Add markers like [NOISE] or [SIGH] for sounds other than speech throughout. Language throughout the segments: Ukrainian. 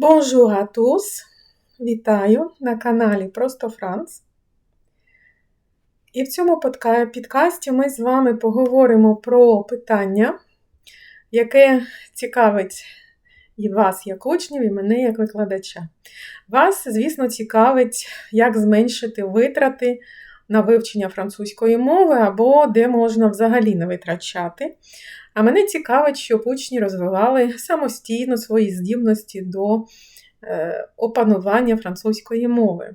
Bonjour à tous! Вітаю на каналі Просто Франц. І в цьому підкасті ми з вами поговоримо про питання, яке цікавить і вас як учнів, і мене як викладача. Вас, звісно, цікавить, як зменшити витрати на вивчення французької мови або де можна взагалі не витрачати. А мене цікавить, щоб учні розвивали самостійно свої здібності до е, опанування французької мови.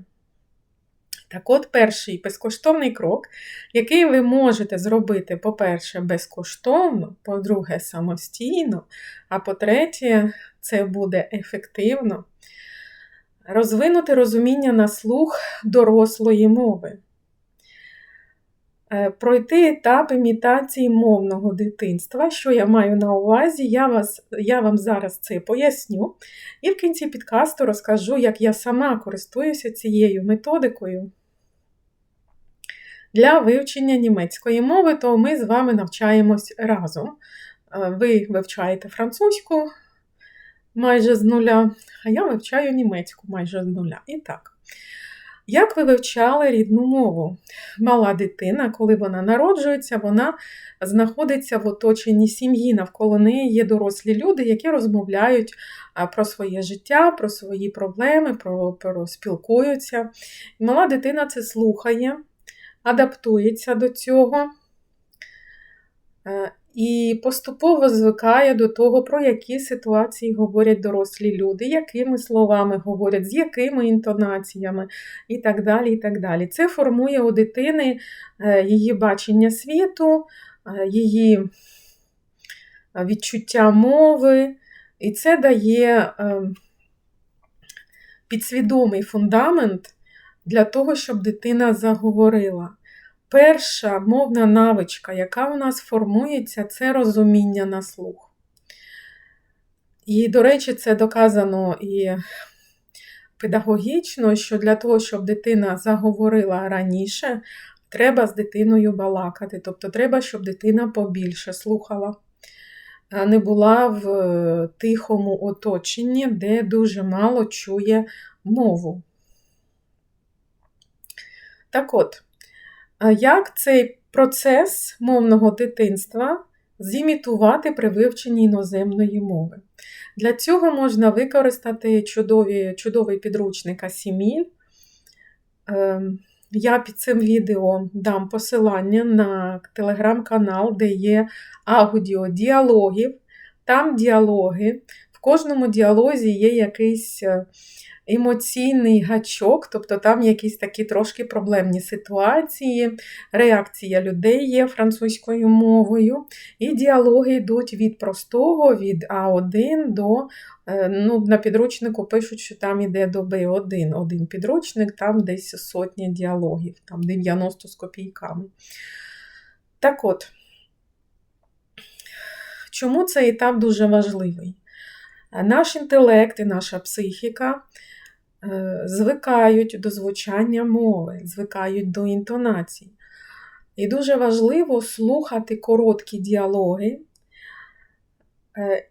Так от, перший безкоштовний крок, який ви можете зробити, по-перше, безкоштовно, по-друге, самостійно, а по-третє, це буде ефективно, розвинути розуміння на слух дорослої мови. Е, Пройти етап імітації мовного дитинства. Що я маю на увазі, я, вас, я вам зараз це поясню. І в кінці підкасту розкажу, як я сама користуюся цією методикою для вивчення німецької мови, то ми з вами навчаємось разом. Е, Ви вивчаєте французьку майже з нуля, а я вивчаю німецьку майже з нуля. І так. Як ви вивчали рідну мову? Мала дитина, коли вона народжується, вона знаходиться в оточенні сім'ї. Навколо неї є дорослі люди, які розмовляють про своє життя, про свої проблеми, про, про спілкуються. Мала дитина це слухає, адаптується до цього. І поступово звикає до того, про які ситуації говорять дорослі люди, якими словами говорять, з якими інтонаціями і так далі. і так далі. Це формує у дитини її бачення світу, її відчуття мови, і це дає підсвідомий фундамент для того, щоб дитина заговорила. Перша мовна навичка, яка у нас формується, це розуміння на слух. І, до речі, це доказано і педагогічно, що для того, щоб дитина заговорила раніше, треба з дитиною балакати. Тобто, треба, щоб дитина побільше слухала, не була в тихому оточенні, де дуже мало чує мову. Так от. Як цей процес мовного дитинства зімітувати при вивченні іноземної мови? Для цього можна використати чудові, чудовий підручник Асіміль. Я під цим відео дам посилання на телеграм-канал, де є аудіо діалогів. Там діалоги. В кожному діалозі є якийсь емоційний гачок, тобто там якісь такі трошки проблемні ситуації, реакція людей є французькою мовою, і діалоги йдуть від простого, від А1 до ну, на підручнику пишуть, що там йде до Б1. Один підручник, там десь сотня діалогів, там 90 з копійками. Так от, чому цей етап дуже важливий? Наш інтелект і наша психіка звикають до звучання мови, звикають до інтонацій. І дуже важливо слухати короткі діалоги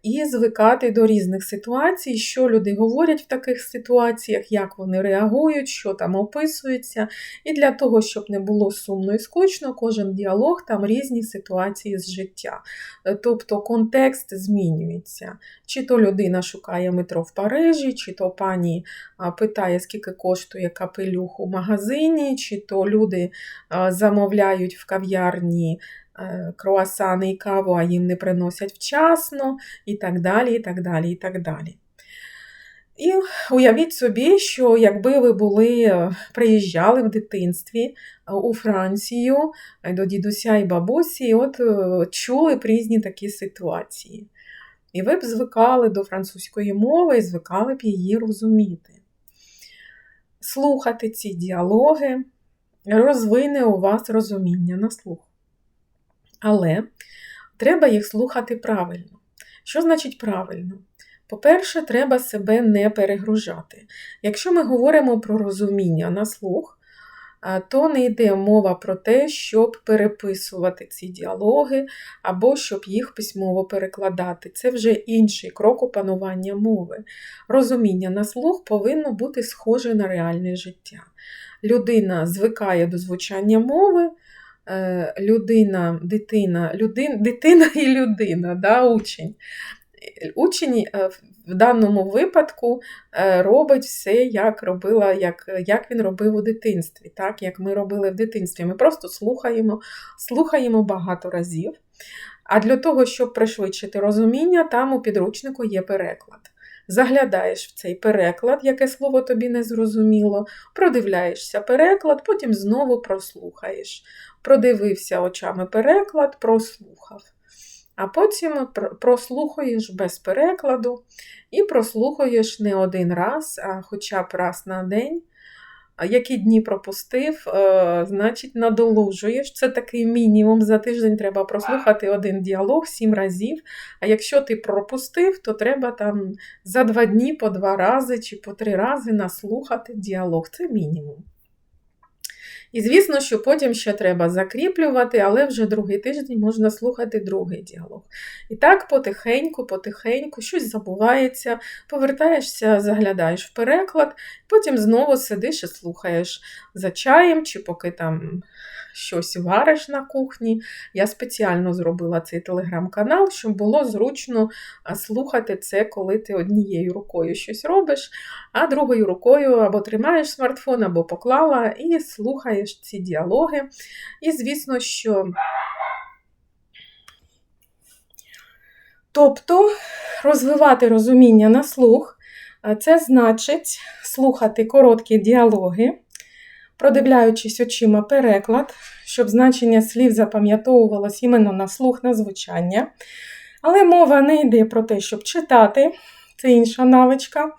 і звикати до різних ситуацій, що люди говорять в таких ситуаціях, як вони реагують, що там описується. І для того, щоб не було сумно і скучно, кожен діалог там різні ситуації з життя. Тобто контекст змінюється. Чи то людина шукає метро в Парижі, чи то пані питає, скільки коштує капелюх у магазині, чи то люди замовляють в кав'ярні круасани і каву, а їм не приносять вчасно, і так далі. і так далі, і так далі. І уявіть собі, що якби ви були, приїжджали в дитинстві у Францію до дідуся і бабусі, і от чули б різні такі ситуації. І ви б звикали до французької мови і звикали б її розуміти. Слухати ці діалоги розвине у вас розуміння на слух. Але треба їх слухати правильно. Що значить правильно? По-перше, треба себе не перегружати. Якщо ми говоримо про розуміння на слух, то не йде мова про те, щоб переписувати ці діалоги або щоб їх письмово перекладати. Це вже інший крок опанування мови. Розуміння на слух повинно бути схоже на реальне життя. Людина звикає до звучання мови. Е, Людина, дитина, людин, дитина і людина, да, учень. Учень е, в даному випадку е, робить все, як робила, як, як він робив у дитинстві, так, як ми робили в дитинстві. Ми просто слухаємо, слухаємо багато разів. А для того, щоб пришвидшити розуміння, там у підручнику є переклад. Заглядаєш в цей переклад, яке слово тобі не зрозуміло, продивляєшся переклад, потім знову прослухаєш. Продивився очами переклад, прослухав. А потім прослухаєш без перекладу і прослухаєш не один раз, а хоча б раз на день. А Які дні пропустив, е, значить, надолужуєш. Це такий мінімум. За тиждень треба прослухати один діалог сім разів. А якщо ти пропустив, то треба там за два дні по два рази чи по три рази наслухати діалог. Це мінімум. І звісно, що потім ще треба закріплювати, але вже другий тиждень можна слухати другий діалог. І так потихеньку, потихеньку, щось забувається, повертаєшся, заглядаєш в переклад, потім знову сидиш і слухаєш за чаєм, чи поки там щось вариш на кухні. Я спеціально зробила цей телеграм-канал, щоб було зручно слухати це, коли ти однією рукою щось робиш, а другою рукою або тримаєш смартфон, або поклала і слухаєш ці діалоги. І, звісно, що. Тобто розвивати розуміння на слух, це значить слухати короткі діалоги, продивляючись очима переклад, щоб значення слів запам'ятовувалось іменно на слух, на звучання. Але мова не йде про те, щоб читати, це інша навичка.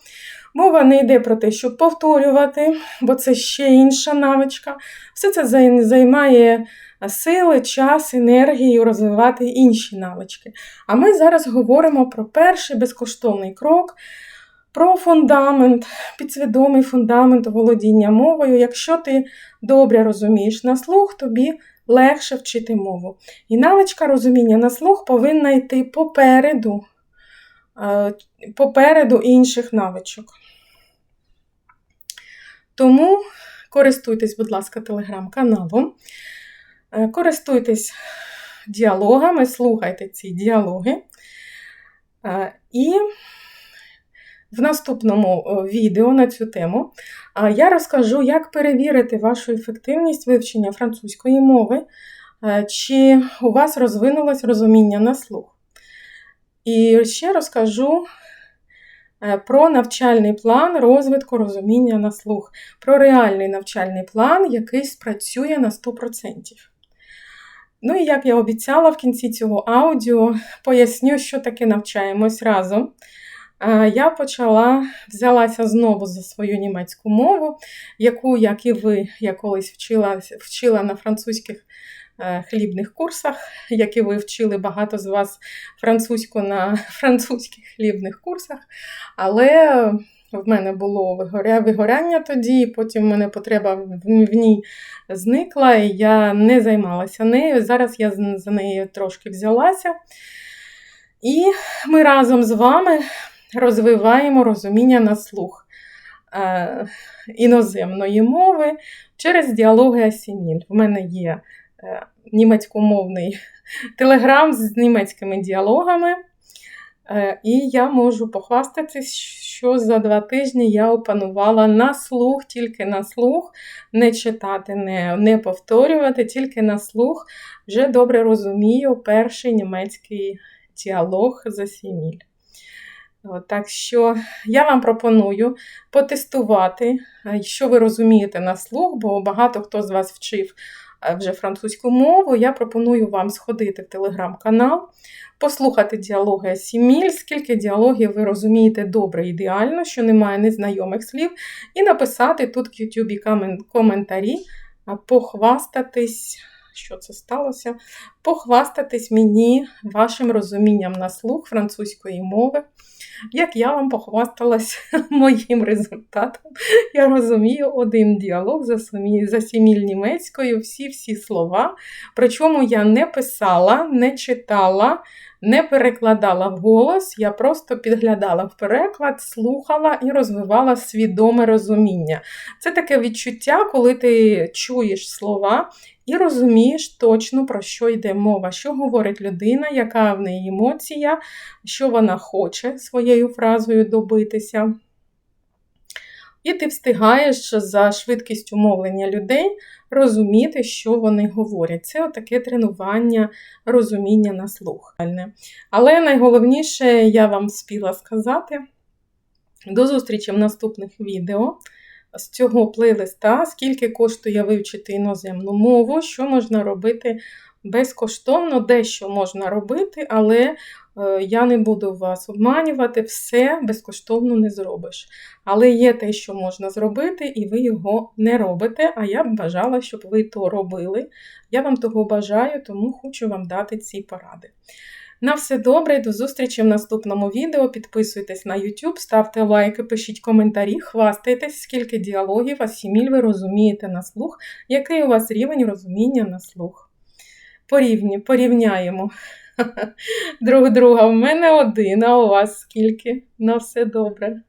Мова не йде про те, щоб повторювати, бо це ще інша навичка. Все це займає сили, час, енергію розвивати інші навички. А ми зараз говоримо про перший безкоштовний крок, про фундамент, підсвідомий фундамент володіння мовою. Якщо ти добре розумієш на слух, тобі легше вчити мову. І навичка розуміння на слух повинна йти попереду, попереду інших навичок. Тому користуйтесь, будь ласка, телеграм-каналом, е, користуйтесь діалогами, слухайте ці діалоги. Е, І в наступному е, відео на цю тему е, я розкажу, як перевірити вашу ефективність вивчення французької мови, е, чи у вас розвинулось розуміння на слух. І ще розкажу е, про навчальний план розвитку розуміння на слух, про реальний навчальний план, який спрацює на 100%. Ну і як я обіцяла в кінці цього аудіо, поясню, що таке навчаємось разом. Е, Я почала, взялася знову за свою німецьку мову, яку, як і ви, я колись вчила, вчила на французьких хлібних курсах, як і ви вчили багато з вас французьку на [LAUGHS] французьких хлібних курсах. Але в мене було вигоря, вигоряння тоді, потім в мене потреба в, ній зникла, і я не займалася нею. Зараз я за нею трошки взялася. І ми разом з вами розвиваємо розуміння на слух е, іноземної мови через діалоги Асіміль. В мене є е, німецькомовний [LAUGHS] телеграм з німецькими діалогами. Е, І я можу похвастатись, що за два тижні я опанувала на слух, тільки на слух, не читати, не, не повторювати, тільки на слух. Вже добре розумію перший німецький діалог за сіміль. Так що я вам пропоную потестувати, е, що ви розумієте на слух, бо багато хто з вас вчив е, вже французьку мову. Я пропоную вам сходити в телеграм-канал, послухати діалоги Сіміль, скільки діалогів ви розумієте добре, ідеально, що немає незнайомих слів, і написати тут в YouTube коментарі, похвастатись, що це сталося, похвастатись мені вашим розумінням на слух французької мови. Як я вам похвасталась [LAUGHS] моїм результатом, я розумію один діалог за за сіміль німецькою, всі-всі слова. Причому я не писала, не читала, не перекладала вголос, я просто підглядала в переклад, слухала і розвивала свідоме розуміння. Це таке відчуття, коли ти чуєш слова і розумієш точно, про що йде мова, що говорить людина, яка в неї емоція, що вона хоче своєю фразою добитися. І ти встигаєш за швидкістю мовлення людей розуміти, що вони говорять. Це таке тренування розуміння на слух. Але найголовніше я вам спіла сказати. До зустрічі в наступних відео з цього плейлиста, скільки коштує вивчити іноземну мову, що можна робити безкоштовно, дещо можна робити, але е, я не буду вас обманювати, все безкоштовно не зробиш. Але є те, що можна зробити, і ви його не робите. А я б бажала, щоб ви то робили. Я вам того бажаю, тому хочу вам дати ці поради. На все добре, до зустрічі в наступному відео. Підписуйтесь на YouTube, ставте лайки, пишіть коментарі, хвастайтесь, скільки діалогів, асіміль ви розумієте на слух, який у вас рівень розуміння на слух. Порівні, порівняємо [LAUGHS] друг друга. У мене один, а у вас скільки? На все добре.